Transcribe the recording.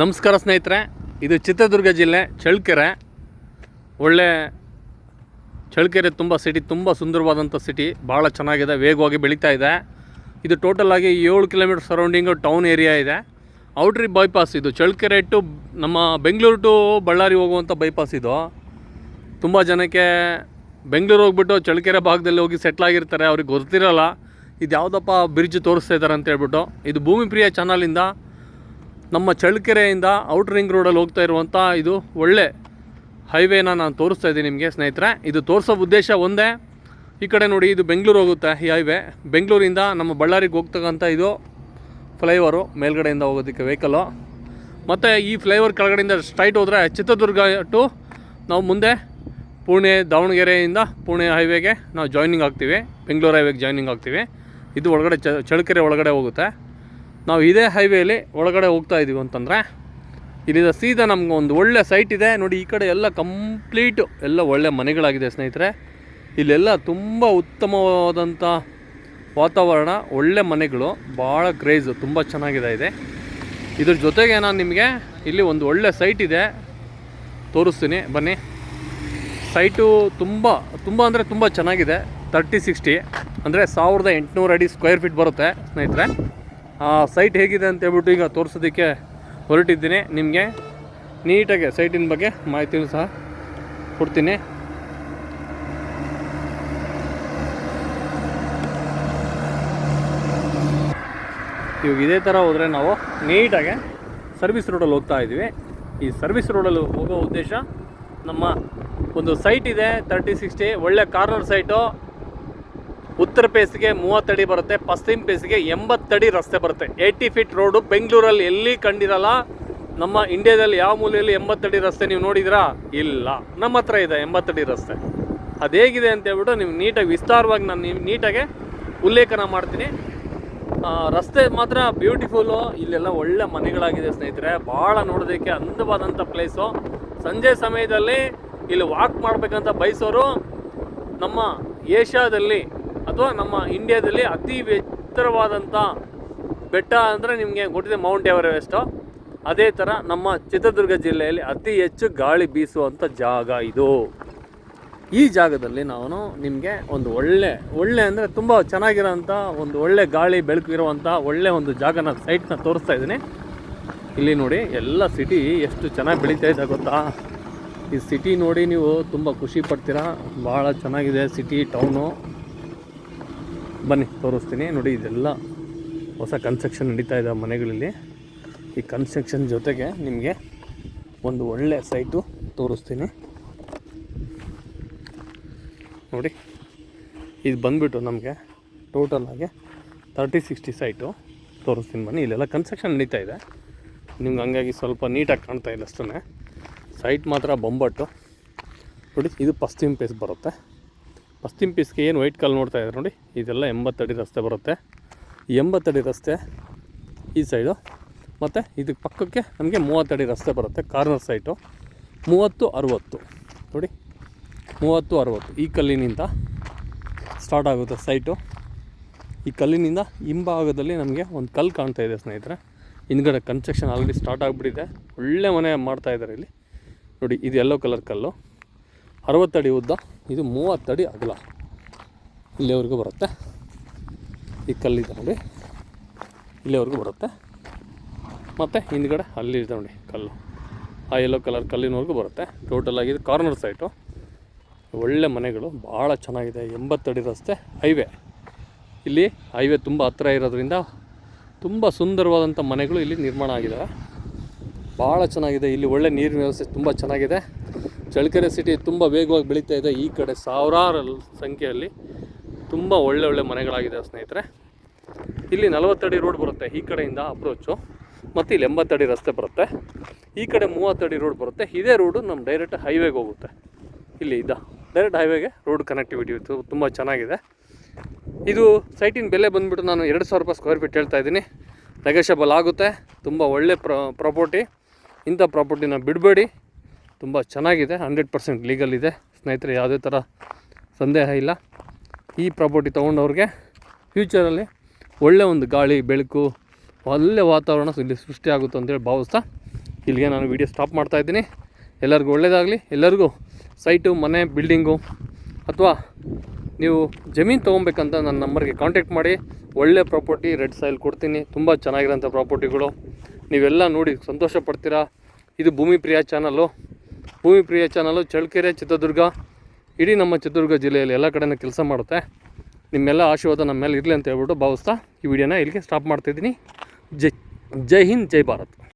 ನಮಸ್ಕಾರ ಸ್ನೇಹಿತರೆ, ಇದು ಚಿತ್ರದುರ್ಗ ಜಿಲ್ಲೆ ಚಳ್ಳಕೆರೆ. ಒಳ್ಳೆ ಚಳ್ಳಕೆರೆ ತುಂಬ ಸಿಟಿ ತುಂಬ ಸುಂದರವಾದಂಥ ಸಿಟಿ ಭಾಳ ಚೆನ್ನಾಗಿದೆ, ವೇಗವಾಗಿ ಬೆಳೀತಾ ಇದೆ. ಇದು ಟೋಟಲ್ ಆಗಿ ಏಳು ಕಿಲೋಮೀಟರ್ ಸರೌಂಡಿಂಗು ಟೌನ್ ಏರಿಯಾ ಇದೆ. ಔಟ್ರಿ ಬೈಪಾಸ್ ಇದು, ಚಳ್ಳಕೆರೆ ಟು ನಮ್ಮ ಬೆಂಗಳೂರು ಟು ಬಳ್ಳಾರಿ ಹೋಗುವಂಥ ಬೈಪಾಸ್ ಇದು. ತುಂಬ ಜನಕ್ಕೆ ಬೆಂಗಳೂರು ಹೋಗ್ಬಿಟ್ಟು ಚಳ್ಳಕೆರೆ ಭಾಗದಲ್ಲಿ ಹೋಗಿ ಸೆಟ್ಲಾಗಿರ್ತಾರೆ ಅವ್ರಿಗೆ ಗೊತ್ತಿರಲ್ಲ. ಇದು ಯಾವುದಪ್ಪ ಬ್ರಿಡ್ಜ್ ತೋರಿಸ್ತಾ ಇದ್ದಾರೆ ಅಂತ ಹೇಳ್ಬಿಟ್ಟು. ಇದು ಭೂಮಿ ಪ್ರಿಯ ಚಾನಲಿಂದ ನಮ್ಮ ಚಳ್ಳಕೆರೆಯಿಂದ ಔಟ್ ರಿಂಗ್ ರೋಡಲ್ಲಿ ಹೋಗ್ತಾ ಇರುವಂಥ ಇದು ಒಳ್ಳೆ ಹೈವೇನ ನಾನು ತೋರಿಸ್ತಾ ಇದ್ದೀನಿ ನಿಮಗೆ ಸ್ನೇಹಿತರೆ. ಇದು ತೋರಿಸೋ ಉದ್ದೇಶ ಒಂದೇ. ಈ ಕಡೆ ನೋಡಿ ಇದು ಬೆಂಗಳೂರು ಹೋಗುತ್ತೆ ಈ ಹೈವೇ ಬೆಂಗಳೂರಿಂದ ನಮ್ಮ ಬಳ್ಳಾರಿಗೆ ಹೋಗ್ತಕ್ಕಂಥ ಇದು ಫ್ಲೈಓವರು ಮೇಲ್ಗಡೆಯಿಂದ ಹೋಗೋದಕ್ಕೆ ವೆಹಿಕಲ್ಲು ಮತ್ತು ಈ ಫ್ಲೈಓವರ್ ಕೆಳಗಡೆಯಿಂದ ಸ್ಟ್ರೈಟ್ ಹೋದರೆ ಚಿತ್ರದುರ್ಗ ಟು ನಾವು ಮುಂದೆ ಪುಣೆ, ದಾವಣಗೆರೆಯಿಂದ ಪುಣೆ ಹೈವೇಗೆ ನಾವು ಜಾಯ್ನಿಂಗ್ ಆಗ್ತೀವಿ. ಬೆಂಗಳೂರು ಹೈವೇಗೆ ಜಾಯ್ನಿಂಗ್ ಆಗ್ತೀವಿ. ಇದು ಒಳಗಡೆ ಚಳ್ಳಕೆರೆ ಒಳಗಡೆ ಹೋಗುತ್ತೆ. ನಾವು ಇದೇ ಹೈವೇಲಿ ಒಳಗಡೆ ಹೋಗ್ತಾ ಇದ್ದೀವಿ ಅಂತಂದರೆ, ಇಲ್ಲಿದ ಸೀದಾ ನಮ್ಗೆ ಒಂದು ಒಳ್ಳೆ ಸೈಟ್ ಇದೆ. ನೋಡಿ, ಈ ಕಡೆ ಎಲ್ಲ ಕಂಪ್ಲೀಟು ಎಲ್ಲ ಒಳ್ಳೆ ಮನೆಗಳಾಗಿದೆ ಸ್ನೇಹಿತರೆ. ಇಲ್ಲೆಲ್ಲ ತುಂಬ ಉತ್ತಮವಾದಂಥ ವಾತಾವರಣ, ಒಳ್ಳೆ ಮನೆಗಳು, ಭಾಳ ಕ್ರೇಜು ತುಂಬ ಚೆನ್ನಾಗಿದೆ ಇದೆ. ಇದ್ರ ಜೊತೆಗೆ ನಾನು ನಿಮಗೆ ಇಲ್ಲಿ ಒಂದು ಒಳ್ಳೆ ಸೈಟ್ ಇದೆ. ತೋರಿಸ್ತೀನಿ, ಬನ್ನಿ. ಸೈಟು ತುಂಬ ತುಂಬ ಅಂದರೆ ತುಂಬ ಚೆನ್ನಾಗಿದೆ. ತರ್ಟಿ ಸಿಕ್ಸ್ಟಿ ಅಂದರೆ ಸಾವಿರದ ಎಂಟುನೂರು ಅಡಿ ಸ್ಕ್ವೇರ್ ಫೀಟ್ ಬರುತ್ತೆ ಸ್ನೇಹಿತರೆ. ಸೈಟ್ ಹೇಗಿದೆ ಅಂತ ಹೇಳ್ಬಿಟ್ಟು ಈಗ ತೋರಿಸೋದಕ್ಕೆ ಹೊರಟಿದ್ದೀನಿ. ನಿಮಗೆ ನೀಟಾಗಿ ಸೈಟಿನ ಬಗ್ಗೆ ಮಾಹಿತಿಯೂ ಸಹ ಕೊಡ್ತೀನಿ. ಇವಾಗ ಇದೇ ಥರ ಹೋದರೆ ನಾವು ನೀಟಾಗಿ ಸರ್ವಿಸ್ ರೋಡಲ್ಲಿ ಹೋಗ್ತಾ ಇದ್ದೀವಿ. ಈ ಸರ್ವಿಸ್ ರೋಡಲ್ಲಿ ಹೋಗೋ ಉದ್ದೇಶ ನಮ್ಮ ಒಂದು ಸೈಟ್ ಇದೆ ತರ್ಟಿ ಸಿಕ್ಸ್ಟಿ ಒಳ್ಳೆ ಕಾರ್ನರ್ ಸೈಟು ಉತ್ತರ ಪೇಸ್ಗೆ ಮೂವತ್ತಡಿ ಬರುತ್ತೆ, ಪಶ್ಚಿಮ ಪೇಸ್ಗೆ ಎಂಬತ್ತಡಿ ರಸ್ತೆ ಬರುತ್ತೆ. ಏಯ್ಟಿ ಫೀಟ್ ರೋಡು ಬೆಂಗಳೂರಲ್ಲಿ ಎಲ್ಲಿ ಕಂಡಿರಲ್ಲ, ನಮ್ಮ ಇಂಡಿಯಾದಲ್ಲಿ ಯಾವ ಮೂಲೆಯಲ್ಲಿ ಎಂಬತ್ತಡಿ ರಸ್ತೆ ನೀವು ನೋಡಿದ್ರಾ ಇಲ್ಲ. ನಮ್ಮ ಹತ್ರ ಇದೆ ಎಂಬತ್ತಡಿ ರಸ್ತೆ. ಅದು ಹೇಗಿದೆ ಅಂತ ಹೇಳ್ಬಿಟ್ಟು ನೀವು ನೀಟಾಗಿ, ವಿಸ್ತಾರವಾಗಿ ನಾನು ನೀವು ನೀಟಾಗೆ ಉಲ್ಲೇಖನ ಮಾಡ್ತೀನಿ. ರಸ್ತೆ ಮಾತ್ರ ಬ್ಯೂಟಿಫುಲ್ಲು ಇಲ್ಲೆಲ್ಲ ಒಳ್ಳೆ ಮನೆಗಳಾಗಿದೆ ಸ್ನೇಹಿತರೆ. ಭಾಳ ನೋಡೋದಕ್ಕೆ ಅಂದವಾದಂಥ ಪ್ಲೇಸು ಸಂಜೆ ಸಮಯದಲ್ಲಿ ಇಲ್ಲಿ ವಾಕ್ ಮಾಡಬೇಕಂತ ಬಯಸೋರು ನಮ್ಮ ಏಷ್ಯಾದಲ್ಲಿ ಅಥವಾ ನಮ್ಮ ಇಂಡಿಯಾದಲ್ಲಿ ಅತಿ ಎತ್ತರವಾದಂಥ ಬೆಟ್ಟ ಅಂದರೆ ನಿಮಗೆ ಗೊತ್ತಿದೆ ಮೌಂಟ್ ಎವರೆಸ್ಟು. ಅದೇ ಥರ ನಮ್ಮ ಚಿತ್ರದುರ್ಗ ಜಿಲ್ಲೆಯಲ್ಲಿ ಅತಿ ಹೆಚ್ಚು ಗಾಳಿ ಬೀಸುವಂಥ ಜಾಗ ಇದು. ಈ ಜಾಗದಲ್ಲಿ ನಾನು ನಿಮಗೆ ಒಂದು ಒಳ್ಳೆ ಒಳ್ಳೆ ಅಂದರೆ ತುಂಬ ಚೆನ್ನಾಗಿರೋಂಥ ಒಂದು ಒಳ್ಳೆ ಗಾಳಿ ಬೆಳಕು ಇರುವಂಥ ಒಳ್ಳೆ ಒಂದು ಜಾಗನ ಸೈಟ್ನ ತೋರಿಸ್ತಾ ಇದ್ದೀನಿ. ಇಲ್ಲಿ ನೋಡಿ ಎಲ್ಲ ಸಿಟಿ ಎಷ್ಟು ಚೆನ್ನಾಗಿ ಬೆಳೀತಾ ಇದೆ ಗೊತ್ತಾ? ಈ ಸಿಟಿ ನೋಡಿ ನೀವು ತುಂಬ ಖುಷಿ ಪಡ್ತೀರಾ? ಭಾಳ ಚೆನ್ನಾಗಿದೆ ಸಿಟಿ ಟೌನು ಬನ್ನಿ, ತೋರಿಸ್ತೀನಿ. ನೋಡಿ, ಇದೆಲ್ಲ ಹೊಸ ಕನ್ಸ್ಟ್ರಕ್ಷನ್ ನಡೀತಾ ಇದೆ ಮನೆಗಳಲ್ಲಿ. ಈ ಕನ್ಸ್ಟ್ರಕ್ಷನ್ ಜೊತೆಗೆ ನಿಮಗೆ ಒಂದು ಒಳ್ಳೆ ಸೈಟು ತೋರಿಸ್ತೀನಿ. ನೋಡಿ, ಇದು ಬಂದುಬಿಟ್ಟು ನಮಗೆ ಟೋಟಲ್ ಆಗಿ ತರ್ಟಿ ಸಿಕ್ಸ್ಟಿ ಸೈಟು ತೋರಿಸ್ತೀನಿ ಬನ್ನಿ. ಇಲ್ಲೆಲ್ಲ ಕನ್ಸ್ಟ್ರಕ್ಷನ್ ನಡೀತಾ ಇದೆ. ನಿಮ್ಗೆ ಹಂಗಾಗಿ ಸ್ವಲ್ಪ ನೀಟಾಗಿ ಕಾಣ್ತಾ ಇಲ್ಲ ಅಷ್ಟೇ ಸೈಟ್ ಮಾತ್ರ ಬೊಂಬಟ್ಟು. ನೋಡಿ, ಇದು ಪಶ್ಚಿಮ ಪೇಸ್ ಬರುತ್ತೆ. ಪಶ್ಚಿಮ ಪೀಸ್ಗೆ ಏನು ವೈಟ್ ಕಲ್ ನೋಡ್ತಾ ಇದ್ದಾರೆ ನೋಡಿ, ಇದೆಲ್ಲ ಎಂಬತ್ತಡಿ ರಸ್ತೆ ಬರುತ್ತೆ. ಎಂಬತ್ತಡಿ ರಸ್ತೆ ಈ ಸೈಡು ಮತ್ತು ಇದಕ್ಕೆ ಪಕ್ಕಕ್ಕೆ ನಮಗೆ ಮೂವತ್ತಡಿ ರಸ್ತೆ ಬರುತ್ತೆ, ಕಾರ್ನರ್ ಸೈಟು ಮೂವತ್ತು ಅರುವತ್ತು. ನೋಡಿ, ಮೂವತ್ತು ಅರುವತ್ತು. ಈ ಕಲ್ಲಿನಿಂದ ಸ್ಟಾರ್ಟ್ ಆಗುತ್ತೆ ಸೈಟು ಈ ಕಲ್ಲಿನಿಂದ ಹಿಂಭಾಗದಲ್ಲಿ ನಮಗೆ ಒಂದು ಕಲ್ಲು ಕಾಣ್ತಾ ಇದೆ ಸ್ನೇಹಿತರೆ. ಹಿಂದ್ಗಡೆ ಕನ್ಸ್ಟ್ರಕ್ಷನ್ ಆಲ್ರೆಡಿ ಸ್ಟಾರ್ಟ್ ಆಗಿಬಿಟ್ಟಿದೆ. ಒಳ್ಳೆ ಮನೆ ಮಾಡ್ತಾ ಇದ್ದಾರೆ ಇಲ್ಲಿ. ನೋಡಿ, ಇದು ಯೆಲ್ಲೋ ಕಲರ್ ಕಲ್ಲು. ಅರವತ್ತಡಿ ಉದ್ದ. ಇದು ಮೂವತ್ತಡಿ ಅಗಲ. ಇಲ್ಲಿವರೆಗೂ ಬರುತ್ತೆ. ಈ ಕಲ್ಲಿದೆ ನೋಡಿ. ಇಲ್ಲಿವರೆಗೂ ಬರುತ್ತೆ. ಮತ್ತು ಹಿಂದ್ಗಡೆ ಅಲ್ಲಿ ಇದೆ ನೋಡಿ ಕಲ್ಲು. ಆ ಯೆಲ್ಲೋ ಕಲರ್ ಕಲ್ಲಿನವರೆಗೂ ಬರುತ್ತೆ. ಟೋಟಲ್ ಆಗಿದೆ ಕಾರ್ನರ್ ಸೈಟು ಒಳ್ಳೆ ಮನೆಗಳು, ಭಾಳ ಚೆನ್ನಾಗಿದೆ. ಎಂಬತ್ತಡಿ ರಸ್ತೆ ಹೈವೇ ಇಲ್ಲಿ ಹೈವೇ ತುಂಬ ಹತ್ತಿರ ಇರೋದ್ರಿಂದ ತುಂಬ ಸುಂದರವಾದಂಥ ಮನೆಗಳು ಇಲ್ಲಿ ನಿರ್ಮಾಣ ಆಗಿದ್ದಾವೆ ಭಾಳ ಚೆನ್ನಾಗಿದೆ. ಇಲ್ಲಿ ಒಳ್ಳೆ ನೀರಿನ ವ್ಯವಸ್ಥೆ ತುಂಬ ಚೆನ್ನಾಗಿದೆ. ಚಳ್ಳಕೆರೆ ಸಿಟಿ ತುಂಬ ವೇಗವಾಗಿ ಬೆಳೀತಾ ಇದೆ ಈ ಕಡೆ ಸಾವಿರಾರು ಸಂಖ್ಯೆಯಲ್ಲಿ ತುಂಬ ಒಳ್ಳೆ ಒಳ್ಳೆ ಮನೆಗಳಾಗಿದೆ ಸ್ನೇಹಿತರೆ. ಇಲ್ಲಿ ನಲವತ್ತಡಿ ರೋಡ್ ಬರುತ್ತೆ ಈ ಕಡೆಯಿಂದ ಅಪ್ರೋಚು ಮತ್ತು ಇಲ್ಲಿ ಎಂಬತ್ತಡಿ ರಸ್ತೆ ಬರುತ್ತೆ. ಈ ಕಡೆ ಮೂವತ್ತಡಿ ರೋಡ್ ಬರುತ್ತೆ. ಇದೇ ರೋಡು ನಮ್ಮ ಡೈರೆಕ್ಟ್ ಹೈವೇಗೆ ಹೋಗುತ್ತೆ. ಇಲ್ಲಿ ಇದ್ದ ಡೈರೆಕ್ಟ್ ಹೈವೇಗೆ ರೋಡ್ ಕನೆಕ್ಟಿವಿಟಿ ಇತ್ತು ತುಂಬ ಚೆನ್ನಾಗಿದೆ. ಇದು ಸೈಟಿನ ಬೆಲೆ ಬಂದುಬಿಟ್ಟು ನಾನು ಎರಡು ಸಾವಿರ ರೂಪಾಯಿ ಸ್ಕ್ವೇರ್ ಫೀಟ್ ಹೇಳ್ತಾ ಇದ್ದೀನಿ. ನೆಗೋಷಿಯಬಲ್ ಆಗುತ್ತೆ. ತುಂಬ ಒಳ್ಳೆ ಪ್ರ ಪ್ರಾಪರ್ಟಿ ಇಂಥ ಪ್ರಾಪರ್ಟಿನ ಬಿಡಬೇಡಿ. ತುಂಬ ಚೆನ್ನಾಗಿದೆ, ಹಂಡ್ರೆಡ್ ಪರ್ಸೆಂಟ್ ಲೀಗಲ್ ಇದೆ. ಸ್ನೇಹಿತರೆ, ಯಾವುದೇ ಥರ ಸಂದೇಹ ಇಲ್ಲ. ಈ ಪ್ರಾಪರ್ಟಿ ತೊಗೊಂಡವ್ರಿಗೆ ಫ್ಯೂಚರಲ್ಲಿ ಒಳ್ಳೆ ಒಂದು ಗಾಳಿ, ಬೆಳಕು, ಒಳ್ಳೆ ವಾತಾವರಣ ಇಲ್ಲಿ ಸೃಷ್ಟಿಯಾಗುತ್ತೆ ಅಂತೇಳಿ ಭಾವಿಸ್ತಾ ಇಲ್ಲಿಗೆ ನಾನು ವೀಡಿಯೋ ಸ್ಟಾಪ್ ಮಾಡ್ತಾ ಇದ್ದೀನಿ. ಎಲ್ಲರಿಗೂ ಒಳ್ಳೆಯದಾಗಲಿ ಎಲ್ಲರಿಗೂ ಸೈಟು ಮನೆ ಬಿಲ್ಡಿಂಗು ಅಥವಾ ನೀವು ಜಮೀನು ತೊಗೊಬೇಕಂತ ನನ್ನ ನಂಬರ್ಗೆ ಕಾಂಟ್ಯಾಕ್ಟ್ ಮಾಡಿ. ಒಳ್ಳೆ ಪ್ರಾಪರ್ಟಿ ರೆಡ್ ಸೈಲ್ ಕೊಡ್ತೀನಿ. ತುಂಬ ಚೆನ್ನಾಗಿರೋಂಥ ಪ್ರಾಪರ್ಟಿಗಳು ನೀವೆಲ್ಲ ನೋಡಿ ಸಂತೋಷ ಪಡ್ತೀರಾ? ಇದು ಭೂಮಿ ಪ್ರಿಯ ಚಾನಲ್ಲು ಭೂಮಿ ಪ್ರಿಯ ಚಾನಲ್ಲು ಚಳ್ಳಕೆರೆ, ಚಿತ್ರದುರ್ಗ, ಇಡೀ ನಮ್ಮ ಚಿತ್ರದುರ್ಗ ಜಿಲ್ಲೆಯಲ್ಲಿ ಎಲ್ಲ ಕಡೆಯೂ ಕೆಲಸ ಮಾಡುತ್ತೆ. ನಿಮ್ಮೆಲ್ಲ ಆಶೀರ್ವಾದ ನಮ್ಮ ಮೇಲೆ ಇರಲಿ ಅಂತ ಹೇಳ್ಬಿಟ್ಟು ಭಾವಿಸ್ತಾ ಈ ವಿಡಿಯೋನ ಇಲ್ಲಿಗೆ ಸ್ಟಾಪ್ ಮಾಡ್ತಿದ್ದೀನಿ ಜೈ ಜೈ ಹಿಂದ್, ಜೈ ಭಾರತ್.